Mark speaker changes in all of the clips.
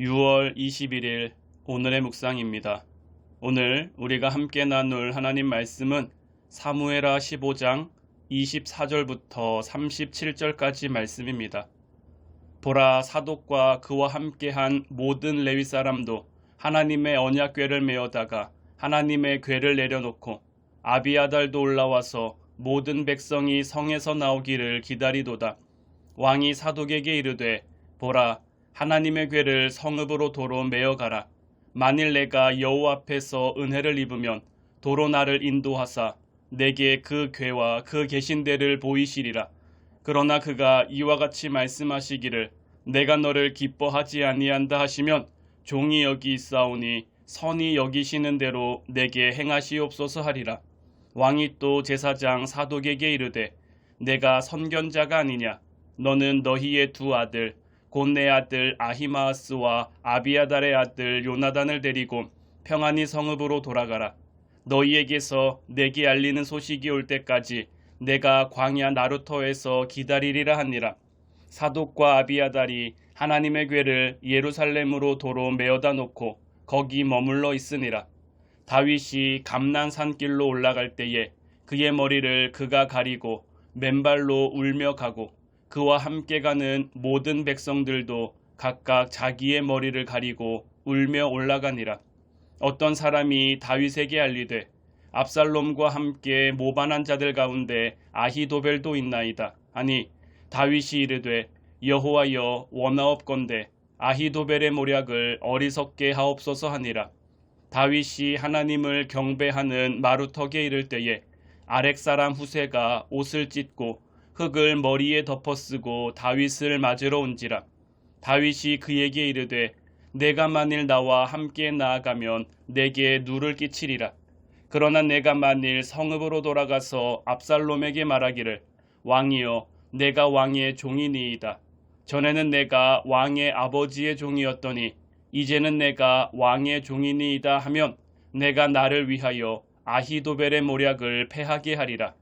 Speaker 1: (6월 21일) 오늘의 묵상입니다. 오늘 우리가 함께 나눌 하나님 말씀은 사무에라 15장 24절부터 37절까지 말씀입니다. 보라 사독과 그와 함께한 모든 레위 사람도 하나님의 언약궤를 메어다가 하나님의 궤를 내려놓고 아비아달도 올라와서 모든 백성이 성에서 나오기를 기다리도다. 왕이 사독에게 이르되 보라 하나님의 궤를 성읍으로 도로 메어가라. 만일 내가 여호와 앞에서 은혜를 입으면 도로 나를 인도하사 내게 그 궤와 그 계신 데를 보이시리라. 그러나 그가 이와 같이 말씀하시기를 내가 너를 기뻐하지 아니한다 하시면 종이 여기 있사오니 선이 여기시는 대로 내게 행하시옵소서 하리라. 왕이 또 제사장 사독에게 이르되 내가 선견자가 아니냐 너는 너희의 두 아들 곧 내 아들 아히마아스와 아비아달의 아들 요나단을 데리고 평안히 성읍으로 돌아가라. 너희에게서 내게 알리는 소식이 올 때까지 내가 광야 나루터에서 기다리리라 하니라. 사독과 아비아달이 하나님의 궤를 예루살렘으로 도로 메어다 놓고 거기 머물러 있으니라. 다윗이 감난 산길로 올라갈 때에 그의 머리를 그가 가리고 맨발로 울며 가고 그와 함께 가는 모든 백성들도 각각 자기의 머리를 가리고 울며 올라가니라. 어떤 사람이 다윗에게 알리되 압살롬과 함께 모반한 자들 가운데 아히도벨도 있나이다. 아니 다윗이 이르되 여호와여 원하옵건대 아히도벨의 모략을 어리석게 하옵소서 하니라. 다윗이 하나님을 경배하는 마루턱에 이를 때에 아렉 사람 후세가 옷을 찢고 흙을 머리에 덮어쓰고 다윗을 맞으러 온지라. 다윗이 그에게 이르되 내가 만일 나와 함께 나아가면 내게 누를 끼치리라. 그러나 내가 만일 성읍으로 돌아가서 압살롬에게 말하기를 왕이여 내가 왕의 종이니이다. 전에는 내가 왕의 아버지의 종이었더니 이제는 내가 왕의 종이니이다 하면 내가 나를 위하여 아히도벨의 모략을 패하게 하리라.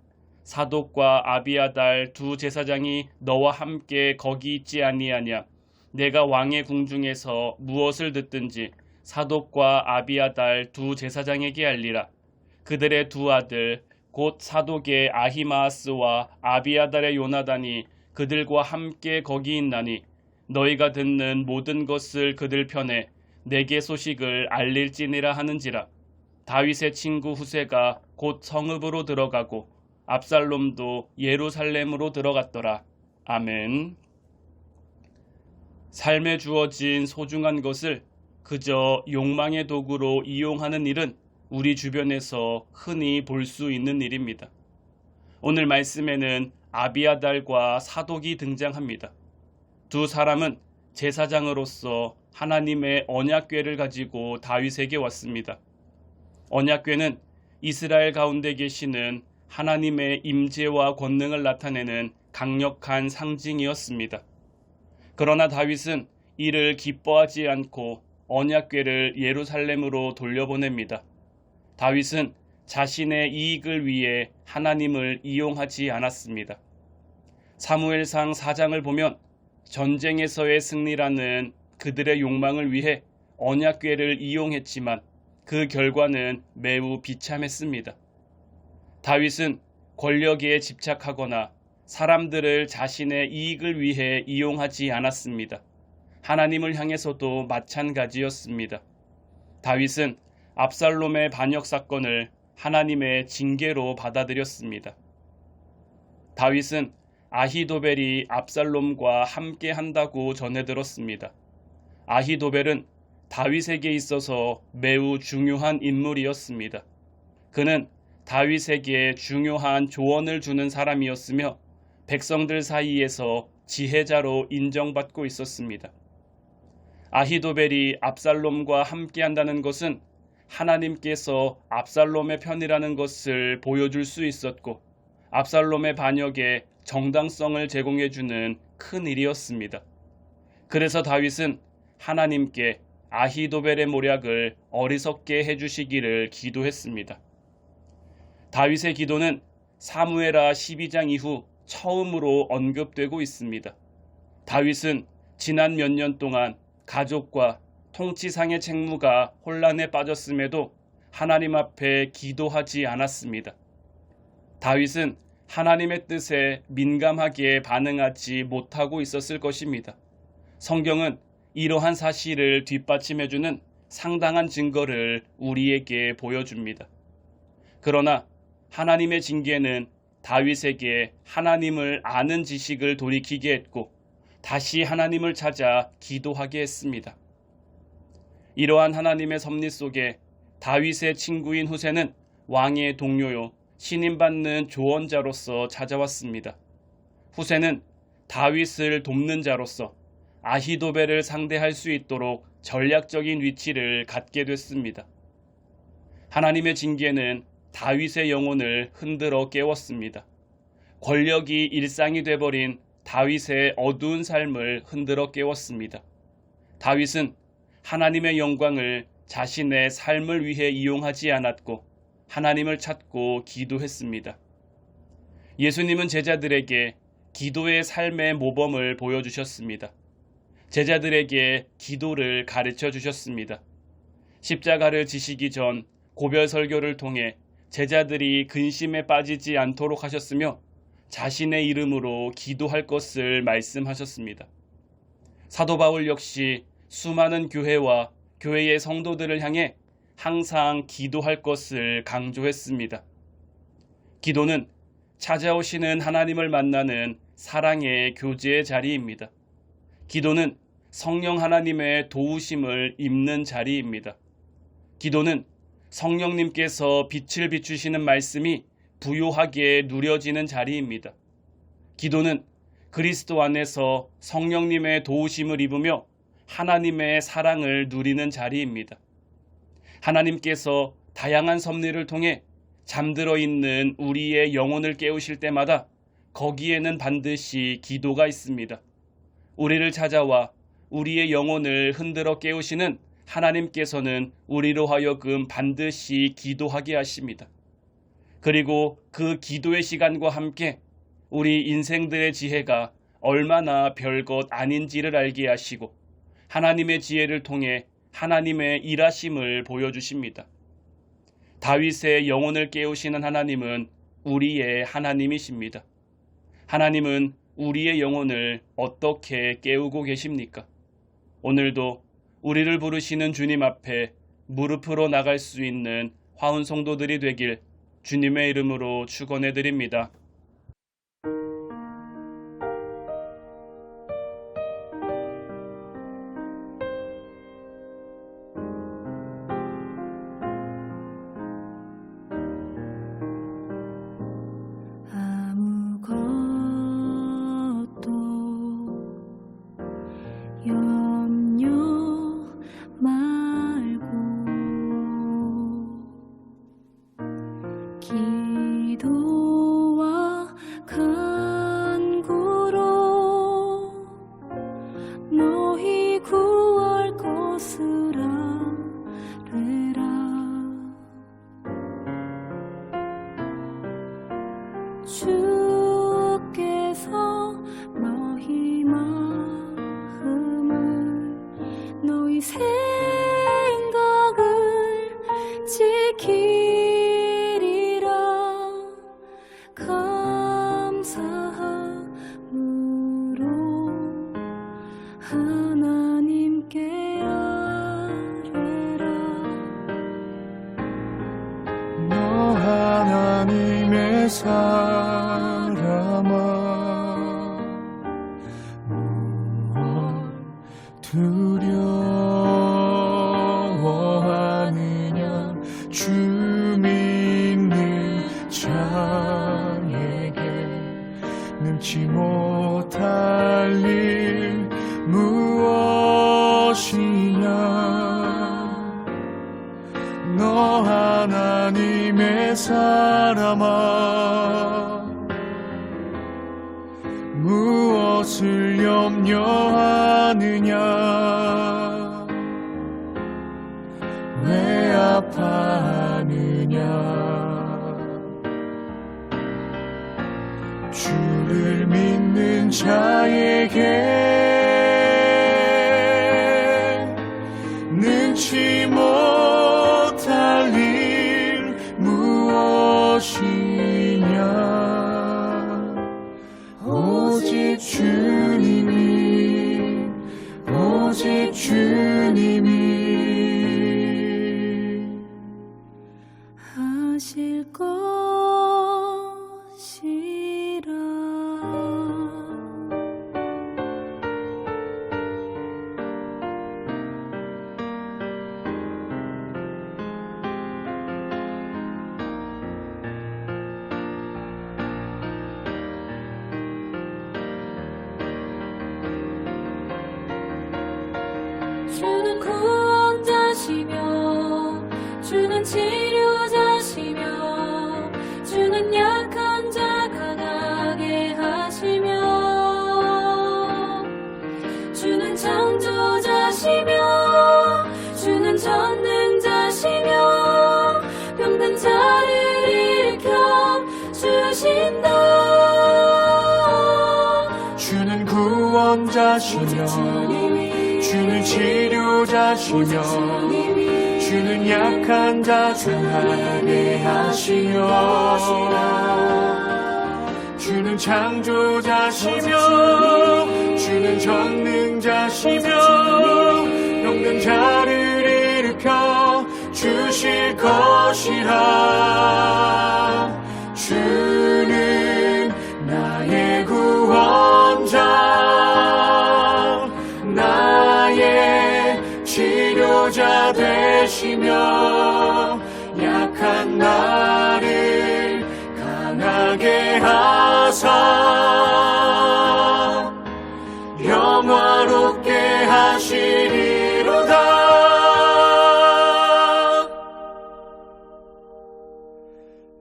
Speaker 1: 사독과 아비아달 두 제사장이 너와 함께 거기 있지 아니하냐. 내가 왕의 궁중에서 무엇을 듣든지 사독과 아비아달 두 제사장에게 알리라. 그들의 두 아들 곧 사독의 아히마아스와 아비아달의 요나단이 그들과 함께 거기 있나니 너희가 듣는 모든 것을 그들 편에 내게 소식을 알릴지니라 하는지라. 다윗의 친구 후세가 곧 성읍으로 들어가고 압살롬도 예루살렘으로 들어갔더라. 아멘. 삶에 주어진 소중한 것을 그저 욕망의 도구로 이용하는 일은 우리 주변에서 흔히 볼 수 있는 일입니다. 오늘 말씀에는 아비아달과 사독이 등장합니다. 두 사람은 제사장으로서 하나님의 언약궤를 가지고 다윗에게 왔습니다. 언약궤는 이스라엘 가운데 계시는 하나님의 임재와 권능을 나타내는 강력한 상징이었습니다. 그러나 다윗은 이를 기뻐하지 않고 언약궤를 예루살렘으로 돌려보냅니다. 다윗은 자신의 이익을 위해 하나님을 이용하지 않았습니다. 사무엘상 4장을 보면 전쟁에서의 승리라는 그들의 욕망을 위해 언약궤를 이용했지만 그 결과는 매우 비참했습니다. 다윗은 권력에 집착하거나 사람들을 자신의 이익을 위해 이용하지 않았습니다. 하나님을 향해서도 마찬가지였습니다. 다윗은 압살롬의 반역 사건을 하나님의 징계로 받아들였습니다. 다윗은 아히도벨이 압살롬과 함께 한다고 전해 들었습니다. 아히도벨은 다윗에게 있어서 매우 중요한 인물이었습니다. 그는 다윗에게 중요한 조언을 주는 사람이었으며 백성들 사이에서 지혜자로 인정받고 있었습니다. 아히도벨이 압살롬과 함께 한다는 것은 하나님께서 압살롬의 편이라는 것을 보여줄 수 있었고 압살롬의 반역에 정당성을 제공해주는 큰 일이었습니다. 그래서 다윗은 하나님께 아히도벨의 모략을 어리석게 해주시기를 기도했습니다. 다윗의 기도는 사무에라 12장 이후 처음으로 언급되고 있습니다. 다윗은 지난 몇 년 동안 가족과 통치상의 책무가 혼란에 빠졌음에도 하나님 앞에 기도하지 않았습니다. 다윗은 하나님의 뜻에 민감하게 반응하지 못하고 있었을 것입니다. 성경은 이러한 사실을 뒷받침해주는 상당한 증거를 우리에게 보여줍니다. 그러나 하나님의 징계는 다윗에게 하나님을 아는 지식을 돌이키게 했고 다시 하나님을 찾아 기도하게 했습니다. 이러한 하나님의 섭리 속에 다윗의 친구인 후세는 왕의 동료요 신임받는 조언자로서 찾아왔습니다. 후세는 다윗을 돕는 자로서 아히도벨을 상대할 수 있도록 전략적인 위치를 갖게 됐습니다. 하나님의 징계는 다윗의 영혼을 흔들어 깨웠습니다. 권력이 일상이 돼버린 다윗의 어두운 삶을 흔들어 깨웠습니다. 다윗은 하나님의 영광을 자신의 삶을 위해 이용하지 않았고 하나님을 찾고 기도했습니다. 예수님은 제자들에게 기도의 삶의 모범을 보여주셨습니다. 제자들에게 기도를 가르쳐 주셨습니다. 십자가를 지시기 전 고별 설교를 통해 제자들이 근심에 빠지지 않도록 하셨으며 자신의 이름으로 기도할 것을 말씀하셨습니다. 사도 바울 역시 수많은 교회와 교회의 성도들을 향해 항상 기도할 것을 강조했습니다. 기도는 찾아오시는 하나님을 만나는 사랑의 교제의 자리입니다. 기도는 성령 하나님의 도우심을 입는 자리입니다. 기도는 성령님께서 빛을 비추시는 말씀이 부요하게 누려지는 자리입니다. 기도는 그리스도 안에서 성령님의 도우심을 입으며 하나님의 사랑을 누리는 자리입니다. 하나님께서 다양한 섭리를 통해 잠들어 있는 우리의 영혼을 깨우실 때마다 거기에는 반드시 기도가 있습니다. 우리를 찾아와 우리의 영혼을 흔들어 깨우시는 하나님께서는 우리로 하여금 반드시 기도하게 하십니다. 그리고 그 기도의 시간과 함께 우리 인생들의 지혜가 얼마나 별것 아닌지를 알게 하시고 하나님의 지혜를 통해 하나님의 일하심을 보여주십니다. 다윗의 영혼을 깨우시는 하나님은 우리의 하나님이십니다. 하나님은 우리의 영혼을 어떻게 깨우고 계십니까? 오늘도 우리를 부르시는 주님 앞에 무릎으로 나갈 수 있는 화운 성도들이 되길 주님의 이름으로 축원해 드립니다.
Speaker 2: 주
Speaker 3: 사람아 무엇 두려워하느냐? 주 믿는 자에게 능치 못할 일 무엇이냐? 너 하나님의 사람아 자에게
Speaker 2: 구원자시며 주는 치료자시며 주는 약한 자 강하게 하시며 주는 창조자시며 주는 전능자시며 병든 자를 일으켜
Speaker 3: 주실 것이라. 주는 나의 구원자 치료자 되시며 약한 나를 강하게 하사 영화롭게 하시리로다.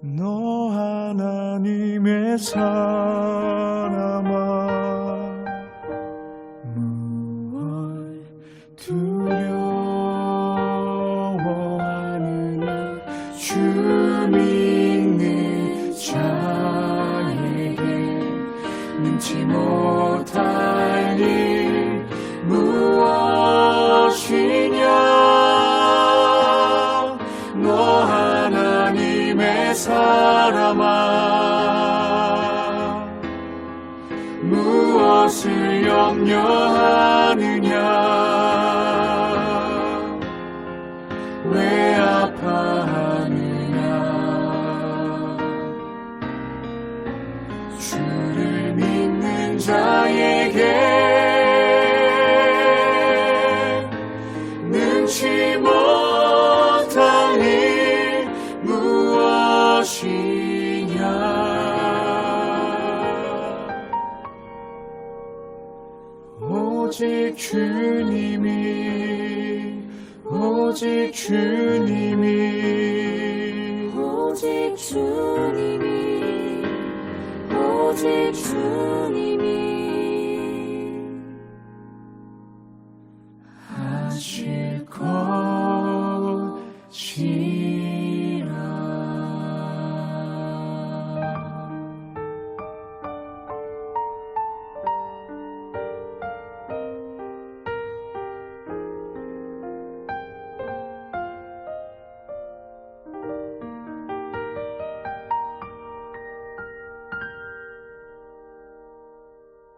Speaker 3: 너 하나님의 사 사람아 무엇을 염려하 주님이 오직 주님이 오직 주님이
Speaker 2: 오직 주님이 하시